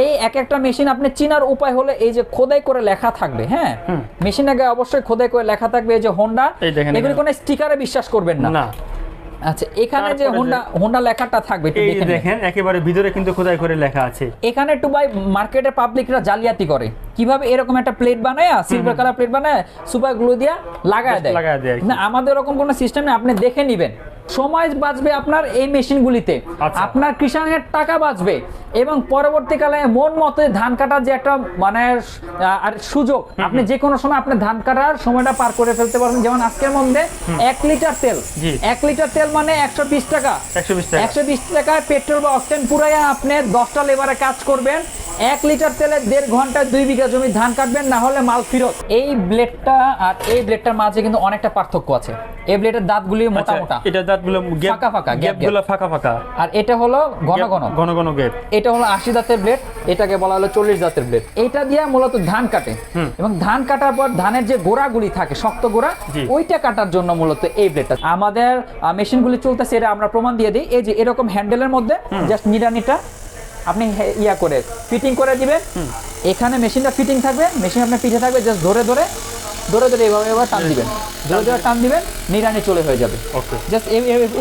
এই এক একটা মেশিন আপনি চিনার উপায় হলে এই যে খোদাই করে লেখা থাকবে হ্যাঁ? মেশিন আগে অবশ্যই খোদাই করে লেখা থাকবে এই যে হোন্ডা এগুলি কোনো স্টিকারে বিশ্বাস করবেন না। আচ্ছা এখানে যে হোন্ডা হোন্ডা লেখাটা থাকবে একটু দেখেন একেবারে ভিতরে কিন্তু খোদাই করে লেখা আছে। এখানে একটু ভাই মার্কেটের পাবলিকরা জালিয়াতি করে। কীভাবে এরকম একটা প্লেট বানায় সিলভার কালার প্লেট বানায় সুপার গ্লু দিয়া লাগায় দেয়। লাগায় দেয় না আমাদের এরকম কোনো সিস্টেম নেই আপনি দেখে নেবেন। সময় বাঁচবে আপনার এই মেশিনগুলিতে। আচ্ছা। আপনার কৃষকের টাকা বাঁচবে এবং পরবর্তীকালে মন মতো ধান কাটার যে একটা মানে আর সুযোগ আপনি যে কোনো সময় আপনি ধান কাটার সময়টা পার করে ফেলতে পারবেন। যেমন আজকের মধ্যে এক লিটার তেল এক লিটার তেল মানে একশো বিশ টাকা। একশো বিশ টাকায় পেট্রোল বা অক্সিজেন পুরাইয়া আপনি দশটা লেবারে কাজ করবেন। এক লিটার তেলে দেড় ঘন্টায় দুই বিঘা জমি ধান কাটবেন না হলে মাল ফেরত। এই ব্লেডটা আর এই ব্লেডটার মাঝে কিন্তু অনেকটা পার্থক্য আছে। এই ব্লেডের দাঁতগুলি মোটা আচ্ছা মোটা এটা দাঁতগুলো ফাঁকা ফাঁকা, gap গ্যাপ। গুলো ফাঁকা ফাঁকা। আর এটা হলো ঘন ঘন। ঘন ঘন গ্যাপ। এটা হলো আশি দাঁতের ব্লেড এটাকে বলা হলো চল্লিশ দাঁতের ব্লেড। এটা দিয়ে মূলত ধান কাটে। এবং ধান কাটার পর ধানের যে গোড়াগুলি থাকে শক্ত গোড়া ওইটা কাটার জন্য মূলত এই ব্লেডটা। আমাদের মেশিনগুলি চলতেছে এটা আমরা প্রমাণ দিয়ে দিই। এই যে এরকম হ্যান্ডেলের মধ্যে জাস্ট নিরানিটা আপনি ইয়া করে ফিটিং করে দিবেন। এখানে মেশিনটা ফিটিং থাকবে মেশিন আপনার পিঠে থাকবে জাস্ট ধরে ধরে ধরে ধরে এভাবে এভাবে টান দিবেন। ধরে ধরে টান দিবেন নিরানি চলে হয়ে যাবে। ওকে জাস্ট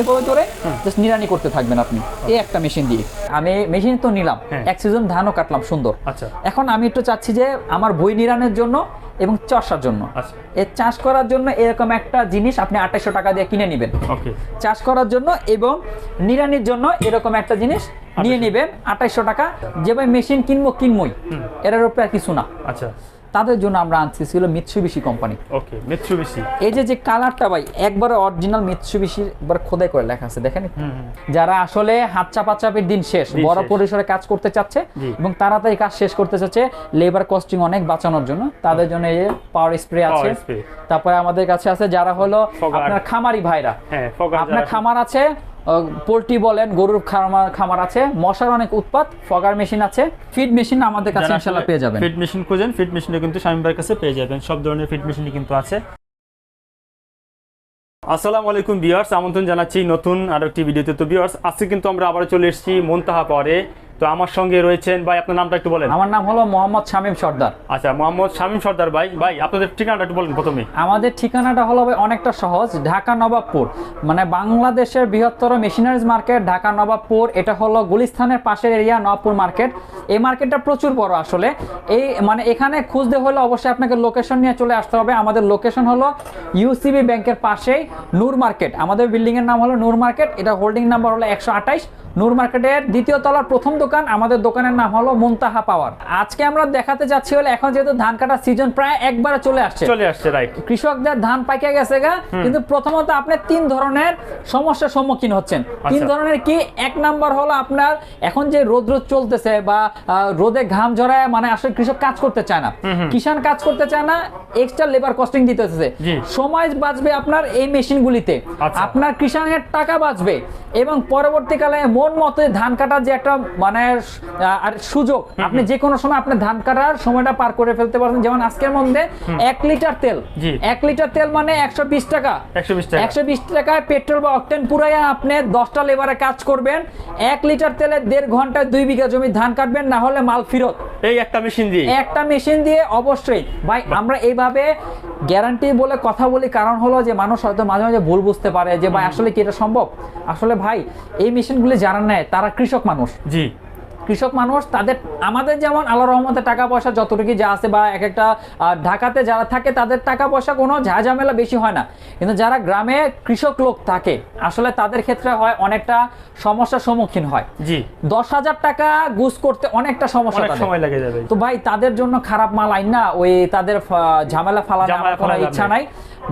এভাবে ধরে জাস্ট নিরানি করতে থাকবেন আপনি। এই একটা মেশিন দিয়ে। আমি মেশিন তো নিলাম হ্যাঁ। এক সিজন ধানও কাটলাম সুন্দর। আচ্ছা। এখন আমি একটু চাচ্ছি যে আমার বই নিরানের জন্য এবং চষার জন্য। আচ্ছা। এর চাষ করার জন্য এরকম একটা জিনিস আপনি আঠাশশো টাকা দিয়ে কিনে নেবেন। ওকে। চাষ করার জন্য এবং নিরানির জন্য এরকম একটা জিনিস নিয়ে নেবেন আঠাইশশো টাকা। যেভাবে ভাই মেশিন কিনবো কিনবই এটার উপরে আর কিছু না। আচ্ছা। তাদের জন্য আমরা আনছি ছিল মিৎসুবিশি কোম্পানি ওকে মিৎসুবিশি এই যে যে কালারটা ভাই একবারে অরিজিনাল মিৎসুবিশি একবার খোদাই করে লেখা আছে দেখেন যারা আসলে হাত চাপা চাপির দিন শেষ বড় পরিসরে কাজ করতে চাচ্ছে। এবং তাড়াতাড়ি কাজ শেষ করতে চাচ্ছে লেবার কস্টিং অনেক বাঁচানোর জন্য তাদের জন্য এই পাওয়ার স্প্রে আছে। তারপরে আমাদের কাছে আছে যারা হলো আপনার খামারি ভাইরা। হ্যাঁ আপনার খামার আছে পোলট্রি বলেন গরুর খামার খামার আছে মশার অনেক উৎপাত ফগার মেশিন আছে ফিড মেশিন আমাদের কাছে ইনশাআল্লাহ পেয়ে যাবেন। ফিড মেশিন খুঁজেন ফিড মেশিনে কিন্তু স্বামী ভাইয়ের কাছে পেয়ে যাবেন সব ধরনের ফিড মেশিনই কিন্তু আছে। আসসালামু আলাইকুম বিয়ার্স আমন্ত্রণ জানাচ্ছি নতুন আরেকটি একটি ভিডিওতে। তো বিয়ার্স আজকে কিন্তু আমরা আবার চলে এসেছি মন্তাহা পরে তো আমার সঙ্গে রয়েছেন ভাই আপনার নামটা একটু বলেন। আমার নাম হলো মোহাম্মদ শামীম সর্দার। আচ্ছা মোহাম্মদ শামীম সর্দার ভাই ভাই আপনাদের ঠিকানাটা একটু বলেন প্রথমে। আমাদের ঠিকানাটা হলো ভাই অনেকটা সহজ ঢাকা নবাবপুর। মানে বাংলাদেশের বৃহত্তর মেশিনারিজ মার্কেট ঢাকা নবাবপুর। এটা হলো গুলিস্তানের পাশের এরিয়া নবাবপুর মার্কেট। এই মার্কেটটা প্রচুর বড় আসলে। এই মানে এখানে খুঁজতে হলে অবশ্যই আপনাকে লোকেশন নিয়ে চলে আসতে হবে। আমাদের লোকেশন হলো ইউসিবি ব্যাংকের পাশেই নূর মার্কেট। আমাদের বিল্ডিং এর নাম হলো নূর মার্কেট। এটা হোল্ডিং নাম্বার হলো একশো আঠাইশ নূর মার্কেটের দ্বিতীয় তলার প্রথম দোকান আমাদের দোকানের নাম হলো মুনতাহা পাওয়ার। আজকে আমরা দেখাতে যাচ্ছি হলে এখন যেহেতু ধান কাটার সিজন প্রায় একবারে চলে আসছে। চলে আসছে রাইট কৃষকদের ধান পাইকে গেছে গা কিন্তু প্রথমত আপনি তিন ধরনের সমস্যার সম্মুখীন হচ্ছেন। তিন আচ্ছা। ধরনের কি? এক নাম্বার হলো আপনার এখন যে রোদ রোদ চলতেছে বা রোদে ঘাম ঝরায় মানে আসলে কৃষক কাজ করতে চায় না। কিষান কাজ করতে চায় না এক্সট্রা লেবার কস্টিং দিতেছে। সময় বাঁচবে আপনার এই মেশিনগুলিতে। আচ্ছা। আপনার কৃষকের টাকা বাঁচবে এবং পরবর্তীকালে মন মতে ধান কাটার যে একটা মানে আহ, আর সুযোগ। আপনি যে কোনো সময় আপনি ধান কাটার সময়টা পার করে ফেলতে পারবেন যেমন আজকের মধ্যে এক লিটার তেল। এক লিটার তেল মানে একশো বিশ টাকা। একশো বিশ টাকায় পেট্রোল বা অকটেন পুরাইয়া আপনি দশটা লেবারে কাজ করবেন। এক লিটার তেলে দেড় ঘন্টায় দুই বিঘা জমি ধান কাটবেন না হলে মাল ফেরত। এই একটা মেশিন দিয়ে? একটা মেশিন দিয়ে অবশ্যই। ভাই আমরা এইভাবে গ্যারান্টি বলে কথা বলি কারণ হলো যে মানুষ হয়তো মাঝে মাঝে ভুল বুঝতে পারে যে ভাই আসলে কি এটা সম্ভব? আসলে ভাই এই মেশিনগুলি যারা নেয় তারা কৃষক মানুষ। জি। কৃষক মানুষ তাদের আমাদের যেমন আল্লাহ রহমতে টাকা পয়সা যতটুকু যা আছে বা এক একটা ঢাকাতে যারা থাকে তাদের টাকা পয়সা কোনো ঝামেলা বেশি হয় না। কিন্তু যারা গ্রামে কৃষক লোক থাকে আসলে তাদের ক্ষেত্রে হয় অনেকটা সমস্যার সম্মুখীন হয়। জি। দশ হাজার টাকা গুজ করতে অনেকটা সমস্যা সময় লেগে যাবে। তো ভাই তাদের জন্য খারাপ মাল আইন না ওই তাদের ঝামেলা ফালানো ঝামেলা কোনো ইচ্ছা নাই।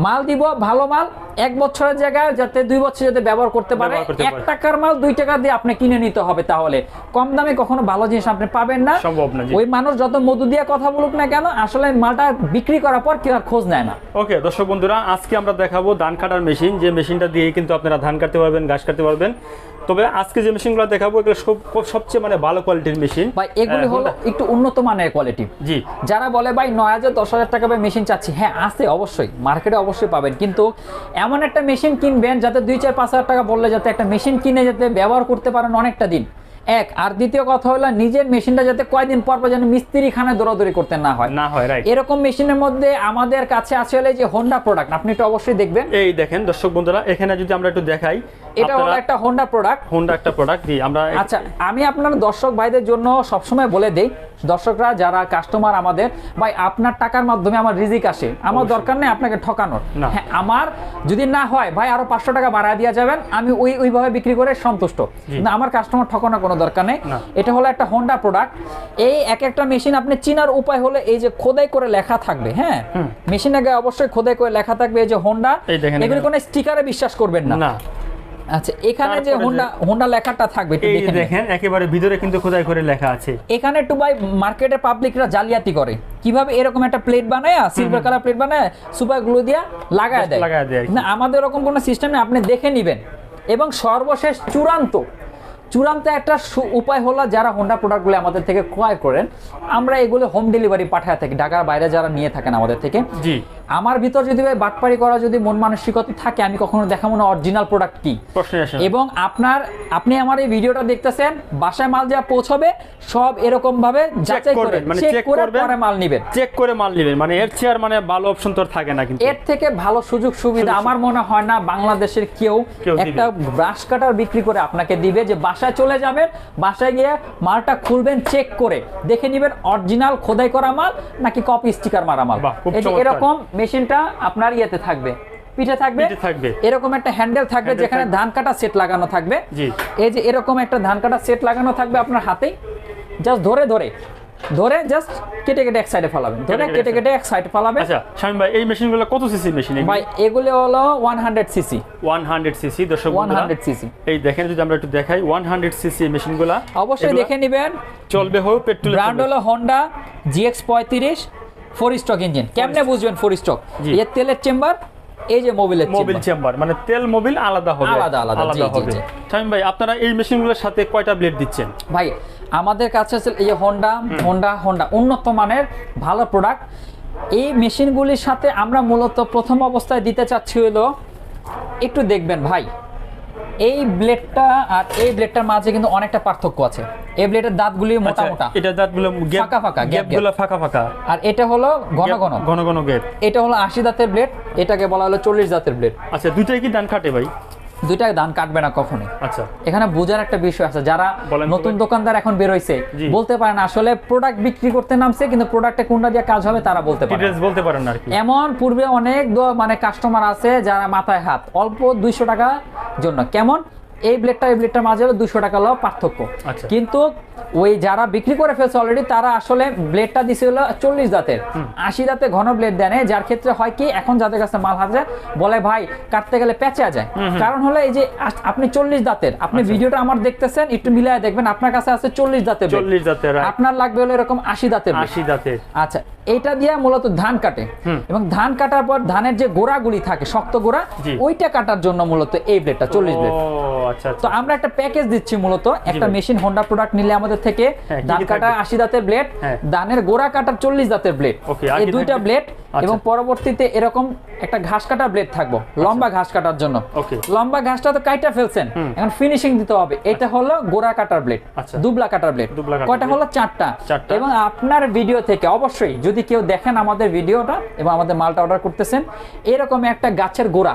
মাল দিব ভালো মাল এক বছরের জায়গায় যাতে দুই বছর যাতে ব্যবহার করতে পারে এক টাকার মাল দুই টাকা দিয়ে আপনি কিনে নিতে হবে তাহলে। কম দামে কখনো ভালো জিনিস আপনি পাবেন না। সম্ভব না, ওই মানুষ যত মধু দিয়ে কথা বলুক না কেন আসলে মালটা বিক্রি করার পর কেউ আর খোঁজ নেয় না। ওকে দর্শক বন্ধুরা আজকে আমরা দেখাবো ধান কাটার মেশিন। যে মেশিনটা দিয়ে কিন্তু আপনারা ধান কাটতে পারবেন ঘাস কাটতে পারবেন। তবে আজকে যে মেশিনগুলো দেখাবো এগুলো সব- সবচেয়ে মানে ভালো কোয়ালিটির মেশিন। ভাই এগুলি হলো একটু উন্নত মানের কোয়ালিটি জি। যারা বলে ভাই নয় হাজার দশ হাজার টাকা মেশিন চাচ্ছি। হ্যাঁ আছে অবশ্যই মার্কেটে অবশ্যই পাবেন। কিন্তু এমন একটা মেশিন কিনবেন যাতে দুই চার পাঁচ হাজার টাকা বললে যাতে একটা মেশিন কিনে যাতে ব্যবহার করতে পারেন অনেকটা দিন। এক আর দ্বিতীয় কথা হলো নিজের মেশিনটা যাতে কয়দিন পর পর যেন মিস্ত্রি খানে দৌড়াদৌড়ি করতে না হয়। না হয় রাইট এরকম মেশিনের মধ্যে আমাদের কাছে আছে হলো যে হোন্ডা প্রোডাক্ট আপনি একটু অবশ্যই দেখবেন। এই দেখেন দর্শক বন্ধুরা এখানে যদি আমরা একটু দেখাই এটা হলো একটা হোন্ডা প্রোডাক্ট হোন্ডা একটা প্রোডাক্ট জি আমরা আচ্ছা আমি আপনার দর্শক ভাইদের জন্য সবসময় বলে দেই দর্শকরা যারা কাস্টমার আমাদের ভাই আপনার টাকার মাধ্যমে আমার রিজিক আসে আমার দরকার নেই আপনাকে ঠকানোর। হ্যাঁ আমার যদি না হয় ভাই আরও পাঁচশো টাকা বাড়া দিয়ে যাবেন আমি ওই ওইভাবে বিক্রি করে সন্তুষ্ট। কিন্তু আমার কাস্টমার ঠকানো কোনো দরকার নেই। এটা হলো একটা হোন্ডা প্রোডাক্ট এই এক একটা মেশিন আপনি চিনার উপায় হলো এই যে খোদাই করে লেখা থাকবে হ্যাঁ? মেশিন আগে অবশ্যই খোদাই করে লেখা থাকবে এই যে হোন্ডা এগুলি। কোনো স্টিকারে বিশ্বাস করবেন না। আচ্ছা এখানে যে হোন্ডা হোন্ডা লেখাটা থাকবে একটু দেখেন একেবারে ভিতরে কিন্তু খোদাই করে লেখা আছে। এখানে একটু ভাই মার্কেটের পাবলিকরা জালিয়াতি করে। কীভাবে এরকম একটা প্লেট বানায় সিলভার কালার প্লেট বানায় সুপার গ্লু দিয়া লাগায় দেয়। লাগায় দেয় না আমাদের এরকম কোনো সিস্টেম নেই আপনি দেখে নেবেন। এবং সর্বশেষ চূড়ান্ত চূড়ান্ত একটা উপায় হলো যারা হোন্ডা প্রোডাক্টগুলো আমাদের থেকে ক্রয় করেন, আমরা এগুলো হোম ডেলিভারি পাঠায় থাকি। ঢাকার বাইরে যারা নিয়ে থাকেন আমাদের থেকে। জি। আমার ভিতর যদি ভাই বাটপারি করা যদি মন মানসিকতা থাকে আমি কখনো দেখাবো না অরিজিনাল প্রোডাক্ট কি। প্রশ্ন আসে এবং আপনার আপনি আমার এই ভিডিওটা দেখতেছেন বাসায় মাল যা পৌঁছবে সব এরকম ভাবে যাচাই করে মানে চেক করে পরে মাল নেবেন। চেক করে মাল নেবেন মানে এর চেয়ার মানে ভালো অপশন তো থাকে না কিন্তু। এর থেকে ভালো সুযোগ সুবিধা আমার মনে হয় না বাংলাদেশের কেউ একটা ব্রাশ কাটার বিক্রি করে আপনাকে দিবে যে বাসায় চলে যাবেন বাসায় গিয়ে মালটা খুলবেন চেক করে দেখে নেবেন অরিজিনাল খোদাই করা মাল নাকি কপি স্টিকার মারা মাল। এরকম মেশিনটা আপনার ইয়েতে থাকবে পিঠে থাকবে থাকবে। এরকম একটা হ্যান্ডেল থাকবে যেখানে ধান কাটা সেট লাগানো থাকবে। এই যে এরকম একটা ধান কাটা সেট লাগানো থাকবে আপনার হাতেই জাস্ট ধরে ধরে ধরে জাস্ট কেটে কেটে এক সাইডে ফেলাবেন। ধরে কেটে কেটে এক সাইডে ফেলাবেন। আচ্ছা শামিম ভাই এই মেশিনগুলো কত সিসি মেশিন ভাই এগুলো হলো one hundred CC one hundred CC দর্শক ওয়ান বন্ধুরা, হান্ড্রেড সিসি এই দেখেন যদি আমরা একটু দেখাই ওয়ান হান্ড্রেড সিসি মেশিনগুলা। অবশ্যই দেখে নেবেন। চলবে হোক পেট্রোল ব্র্যান্ড হলো হন্ডা জিএক্স পঁয়ত্রিশ ফোর স্টক ইঞ্জিন কেমনে বুঝবেন ফোর স্টক এর তেলের চেম্বার এই যে মোবিলের মোবিল চেম্বার মানে তেল মোবিল আলাদা হবে। আলাদা, আলাদা, হবে। শামিম ভাই আপনারা এই মেশিনগুলোর সাথে কয়টা ব্লেড দিচ্ছেন? ভাই আমাদের কাছে আছে এই যে হোন্ডা হোন্ডা হোন্ডা উন্নত মানের ভালো প্রোডাক্ট এই মেশিনগুলির সাথে আমরা মূলত প্রথম অবস্থায় দিতে চাচ্ছি হলো একটু দেখবেন ভাই। এই ব্লেডটা আর এই ব্লেডটার মাঝে কিন্তু অনেকটা পার্থক্য আছে। এই ব্লেডের দাঁতগুলি মোটা আচ্ছা, মোটা এটা দাঁতগুলো ফাঁকা ফাঁকা, গ্যাপ গ্যাপগুলো ফাঁকা ফাঁকা। আর এটা হলো ঘন ঘন। ঘন ঘন গ্যাপ এটা হলো আশি দাঁতের ব্লেড এটাকে বলা হলো চল্লিশ দাঁতের ব্লেড আচ্ছা দুইটাই কি দান কাটে ভাই? দুইটা ধান কাটবে না কখনোই। আচ্ছা। এখানে বোঝার একটা বিষয় আছে যারা নতুন দোকানদার এখন বের হইছে বলতে পারেন আসলে প্রোডাক্ট বিক্রি করতে নামছে কিন্তু প্রোডাক্টে কোনটা দিয়ে কাজ হবে তারা বলতে পারে ডিটেইলস বলতে পারেন না আর কি। এমন পূর্বে অনেক মানে কাস্টমার আছে যারা মাথায় হাত অল্প দুইশো টাকা জন্য। কেমন? এই ব্লেডটা এই ব্লেডটার মাঝে হলো দুশো টাকা হলো পার্থক্য। আচ্ছা। কিন্তু ওই যারা বিক্রি করে ফেলছে অলরেডি তারা আসলে ব্লেডটা দিছে হলো চল্লিশ দাঁতের। আশি দাঁতে ঘন ব্লেড দেয় যার ক্ষেত্রে হয় কি এখন যাদের কাছে মাল হাতে বলে ভাই কাটতে গেলে পেঁচা যায়। কারণ হলো এই যে আপনি চল্লিশ দাঁতের আপনি আচ্ছা। ভিডিওটা আমার দেখতেছেন একটু মিলিয়ে দেখবেন আপনার কাছে আছে চল্লিশ দাঁতের চল্লিশ দাঁতের আপনার লাগবে হলো এরকম আশি দাঁতের। আশি দাঁতের। আচ্ছা এটা দিয়ে মূলত ধান কাটে। এবং ধান কাটার পর ধানের যে গোড়াগুলি থাকে শক্ত গোড়া ওইটা কাটার জন্য মূলত এই ব্লেডটা চল্লিশ ব্লেড তো আচ্ছা। আমরা একটা প্যাকেজ দিচ্ছি মূলত। একটা মেশিন হোন্ডা প্রোডাক্ট নিলে আমাদের থেকে হ্যাঁ, ধান কাটা আশি দাঁতের ব্লেড হ্যাঁ। ধানের গোড়া কাটার চল্লিশ দাঁতের ব্লেড এই দুইটা ব্লেড আচ্ছা। এবং পরবর্তীতে এরকম একটা ঘাস কাটার ব্লেড থাকব লম্বা ঘাস কাটার জন্য। লম্বা ঘাসটা তো কাইটা ফেলছেন এখন ফিনিশিং দিতে হবে। এটা হলো গোড়া কাটার ব্লেড আচ্ছা। দুবলা কাটার ব্লেড কয়টা। হলো? চারটা। চারটা। এবং আপনার ভিডিও থেকে অবশ্যই যদি কেউ দেখেন আমাদের ভিডিওটা এবং আমাদের মালটা অর্ডার করতেছেন এরকম একটা গাছের গোড়া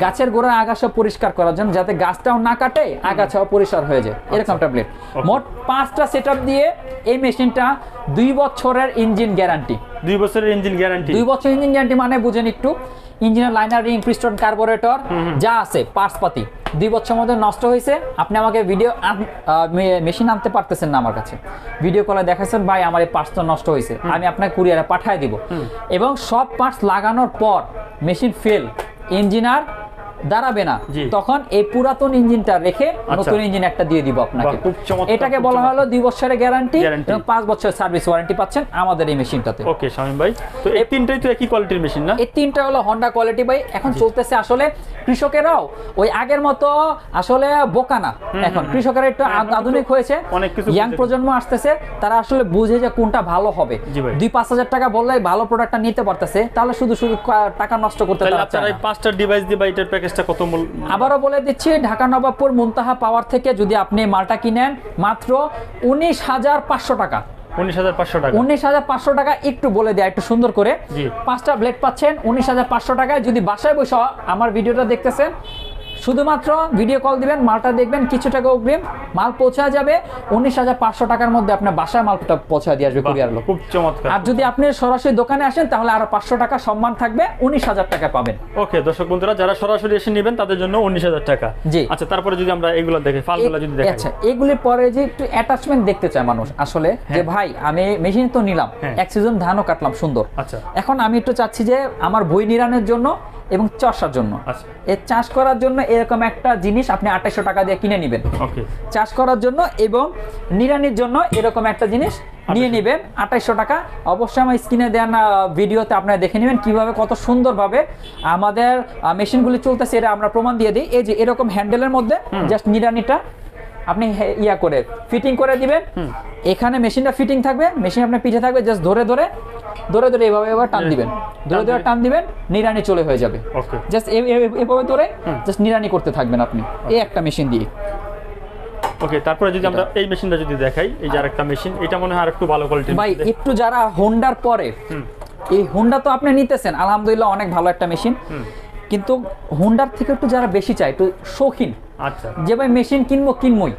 গাছের গোড়া আগাছা পরিষ্কার করার জন্য যাতে গাছটাও না কাটে আগাছাও পরিষ্কার হয়ে যায়। এরকম একটা ব্লেড মোট পাঁচটা সেট দিয়ে এই মেশিনটা দুই বছরের ইঞ্জিন গ্যারান্টি দুই বছরের ইঞ্জিন গ্যারান্টি দুই বছর ইঞ্জিন গ্যারান্টি মানে বুঝেন একটু ইঞ্জিনের লাইনার রিং পিস্টন কার্বোরেটর যা আছে পার্টস পাতি। দুই বছর মধ্যে নষ্ট হয়েছে। আপনি আমাকে ভিডিও মেশিন আনতে পারতেছেন না আমার কাছে। ভিডিও কলে দেখাচ্ছেন ভাই আমার এই পার্টস তো নষ্ট হয়েছে। আমি আপনাকে কুরিয়ারে পাঠিয়ে দিব। এবং সব পার্টস লাগানোর পর মেশিন ফেল ইঞ্জিনার দাঁড়াবে না। তখন এই পুরাতন ইঞ্জিনটা রেখে নতুন ইঞ্জিন একটা দিয়ে দিব আপনাকে। এটাকে বলা হলো দুই বছরের গ্যারান্টি এবং পাঁচ বছরের সার্ভিস ওয়ারেন্টি পাচ্ছেন আমাদের এই মেশিনটাতে ওকে শামিম ভাই তো এই তিনটাই তো একই কোয়ালিটির মেশিন না? এই তিনটা হলো হন্ডা কোয়ালিটি ভাই। এখন চলতেছে আসলে কৃষকেরাও ওই আগের মতো আসলে বোকা না। এখন কৃষকেরা একটু তো আধুনিক হয়েছে। অনেক কিছু ইয়াং প্রজন্ম আসতেছে তারা আসলে বুঝে যে কোনটা ভালো হবে। দুই পাঁচ হাজার টাকা বললে ভালো প্রোডাক্টটা নিতে পারতেছে তাহলে শুধু শুধু টাকা নষ্ট করতে তাহলে তারা আপনারা এই পাঁচটা ডিভাইস দিয়ে বা এটার প্যাকেজ প্যাকেজটা কত মূল আবারও বলে দিচ্ছি ঢাকা নবাবপুর মুনতাহা পাওয়ার থেকে যদি আপনি মালটা কিনেন মাত্র উনিশ হাজার পাঁচশো টাকা। উনিশ হাজার পাঁচশো টাকা। উনিশ হাজার পাঁচশো টাকা একটু বলে দেয় একটু সুন্দর করে। পাঁচটা ব্লেড পাচ্ছেন উনিশ হাজার পাঁচশো টাকায় যদি বাসায় বসে আমার ভিডিওটা দেখতেছেন শুধুমাত্র ভিডিও কল দিবেন মালটা দেখবেন কিছু টাকা অগ্রিম মাল পৌঁছা যাবে উনিশ হাজার পাঁচশো টাকার মধ্যে আপনার বাসায় মালটা পৌঁছা দিয়ে আসবে কুরিয়ার লোক। খুব চমৎকার। আর যদি আপনি সরাসরি দোকানে আসেন তাহলে আরও পাঁচশো টাকা সম্মান থাকবে উনিশ হাজার টাকা পাবেন। ওকে দর্শক বন্ধুরা যারা সরাসরি এসে নেবেন তাদের জন্য উনিশ হাজার টাকা। জি। আচ্ছা তারপরে যদি আমরা এগুলো দেখি ফালগুলো যদি দেখি আচ্ছা এগুলির পরে যে একটু অ্যাটাচমেন্ট দেখতে চায় মানুষ আসলে যে ভাই আমি মেশিন তো নিলাম হ্যাঁ। এক সিজন ধানও কাটলাম সুন্দর। আচ্ছা। এখন আমি একটু চাচ্ছি যে আমার বই নিরানের জন্য এবং চষার জন্য। আচ্ছা। এর চাষ করার জন্য এরকম একটা জিনিস আপনি আঠাইশো টাকা দিয়ে কিনে নেবেন। চাষ করার জন্য এবং নিরানির জন্য এরকম একটা জিনিস নিয়ে নেবেন আঠাইশো টাকা। অবশ্যই আমার স্ক্রিনে দেওয়া ভিডিওতে আপনারা দেখে নেবেন কীভাবে কত সুন্দরভাবে আমাদের মেশিনগুলি চলতেছে এটা আমরা প্রমাণ দিয়ে দিই। এই যে এরকম হ্যান্ডেলের মধ্যে জাস্ট নিরানিটা আপনি ইয়া করে ফিটিং করে দিবেন। এখানে মেশিনটা ফিটিং থাকবে মেশিন আপনার পিঠে থাকবে জাস্ট ধরে ধরে ধরে ধরে এভাবে এবার টান দিবেন। ধরে ধরে টান দিবেন। নিরানি চলে হয়ে যাবে। ওকে। জাস্ট এভাবে ধরে জাস্ট নিরানি করতে থাকবেন আপনি। এই একটা মেশিন দিয়ে। ওকে তারপরে যদি আমরা এই মেশিনটা যদি দেখাই এই যে আরেকটা মেশিন এটা মনে হয় আরেকটু ভালো কোয়ালিটির ভাই একটু যারা হোন্ডার পরে এই হোন্ডা তো আপনি নিতেছেন আলহামদুলিল্লাহ অনেক ভালো একটা মেশিন কিন্তু হোন্ডার থেকে একটু যারা বেশি চায় একটু শৌখিন। আচ্ছা। যে ভাই মেশিন কিনবো কিনবই।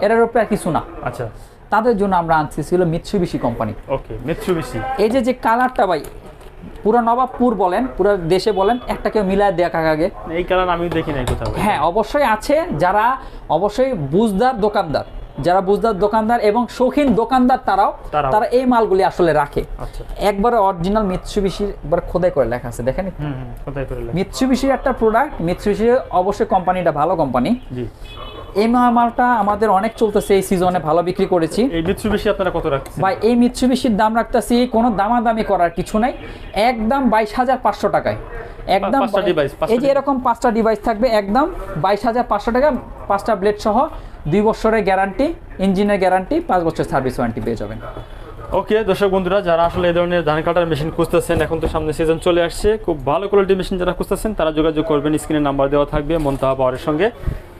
এটার উপরে আর কিছু না। আচ্ছা। তাদের জন্য আমরা আনছি ছিল মিৎসুবিশি কোম্পানি ওকে মিৎসুবিশি এই যে যে কালারটা ভাই পুরো নবাবপুর বলেন পুরো দেশে বলেন একটা কেউ মিলায় দেখা আগে। এই কারণ আমি দেখি নাই কোথাও। হ্যাঁ অবশ্যই আছে যারা অবশ্যই বুঝদার দোকানদার যারা বুঝদার দোকানদার এবং শৌখিন দোকানদার তারাও। তারা এই মালগুলি আসলে রাখে। আচ্ছা। একবারে অরিজিনাল মিৎসুবিশির একবার খোদাই করে লেখা আছে দেখেন? মিৎসুবিশির একটা প্রোডাক্ট মিৎসুবিশি অবশ্যই কোম্পানিটা ভালো কোম্পানি জি। এই মালটা আমাদের অনেক চলতেছে এই সিজনে ভালো বিক্রি করেছি। এই মিৎসুবিশি আপনারা কত রাখছেন ভাই এই মিৎসুবিশির দাম রাখতেছি কোনো দামাদামি করার কিছু নাই। একদম বাইশ হাজার পাঁচশো টাকায়। একদম এই যে এরকম পাঁচটা ডিভাইস থাকবে একদম বাইশ হাজার পাঁচশো টাকা পাঁচটা ব্লেড সহ দুই বছরের গ্যারান্টি ইঞ্জিনের গ্যারান্টি পাঁচ বছর সার্ভিস ওয়ারেন্টি পেয়ে যাবেন। ওকে দর্শক বন্ধুরা যারা আসলে এই ধরনের ধান কাটার মেশিন খুঁজতেছেন এখন তো সামনে সিজন চলে আসছে। খুব ভালো কোয়ালিটির মেশিন যারা খুঁজতেছেন তারা যোগাযোগ করবেন স্ক্রিনে নাম্বার দেওয়া থাকবে মন্তাহা পাওয়ারের সঙ্গে।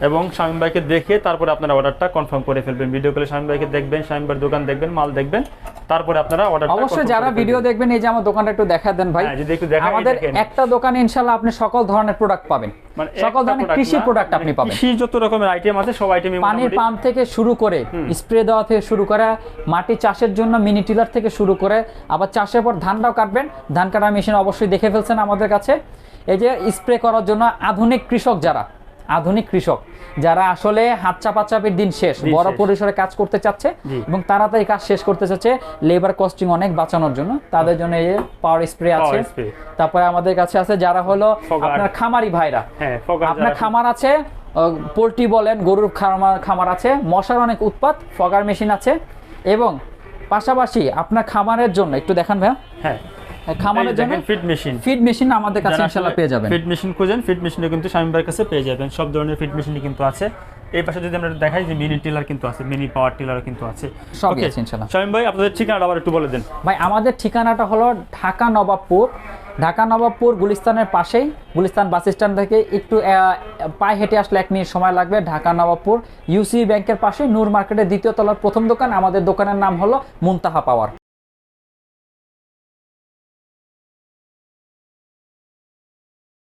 এবং শামীম ভাইকে দেখে তারপরে আপনারা অর্ডারটা কনফার্ম করে ফেলবেন। ভিডিও কলে শামীম ভাইকে দেখবেন শামীম ভাইয়ের দোকান দেখবেন মাল দেখবেন তারপরে আপনারা অর্ডার অবশ্যই যারা ভিডিও দেখবেন এই যে আমার দোকানটা একটু দেখা দেন ভাই। হ্যাঁ, যদি একটু দেখাই, আমাদের একটা দোকানে ইনশাল্লাহ আপনি সকল ধরনের প্রোডাক্ট পাবেন। মানে সকল ধরনের কৃষি প্রোডাক্ট আপনি পাবেন। কৃষি যত রকমের আইটেম আছে সব আইটেমই পানির পাম্প থেকে শুরু করে স্প্রে দেওয়া থেকে শুরু করে মাটি চাষের জন্য মিনি টিলার থেকে শুরু করে আবার চাষের পর ধানটাও কাটবেন। ধান কাটার মেশিন অবশ্যই দেখে ফেলছেন আমাদের কাছে। এই যে স্প্রে করার জন্য আধুনিক কৃষক যারা আধুনিক কৃষক যারা আসলে হাত চাপাচাপির দিন শেষ বড় পরিসরে কাজ করতে চাচ্ছে। এবং তাড়াতাড়ি কাজ শেষ করতে চাচ্ছে লেবার কস্টিং অনেক বাঁচানোর জন্য। তাদের জন্য এই পাওয়ার স্প্রে আছে। তারপরে আমাদের কাছে আছে যারা হলো আপনার খামারি ভাইরা। হ্যাঁ আপনার খামার আছে পোলট্রি বলেন গরুর খামার খামার আছে মশার অনেক উৎপাত ফগার মেশিন আছে এবং পাশাপাশি আপনার খামারের জন্য একটু দেখান ভাইয়া। হ্যাঁ। খামারের জন্য ফিট মেশিন ফিড মেশিন আমাদের কাছে ইনশাল্লাহ পেয়ে যাবেন। ফিট মেশিন খুঁজেন ফিট মেশিনে কিন্তু শামীম ভাইয়ের কাছে পেয়ে যাবেন। সব ধরনের ফিট মেশিনই কিন্তু আছে। এই পাশে যদি আমরা দেখাই যে মিনি টিলার কিন্তু আছে মিনি পাওয়ার টিলার কিন্তু আছে। সবই আছে ইনশাল্লাহ। শামীম ভাই আপনাদের ঠিকানাটা আবার একটু বলে দেন। ভাই আমাদের ঠিকানাটা হলো ঢাকা নবাবপুর। ঢাকা নবাবপুর গুলিস্তানের পাশেই। গুলিস্তান বাস স্ট্যান্ড থেকে একটু পায়ে হেঁটে আসলে এক মিনিট সময় লাগবে। ঢাকা নবাবপুর ইউসি ব্যাংকের পাশে নূর মার্কেটের দ্বিতীয় তলার প্রথম দোকান। আমাদের দোকানের নাম হলো মুনতাহা পাওয়ার।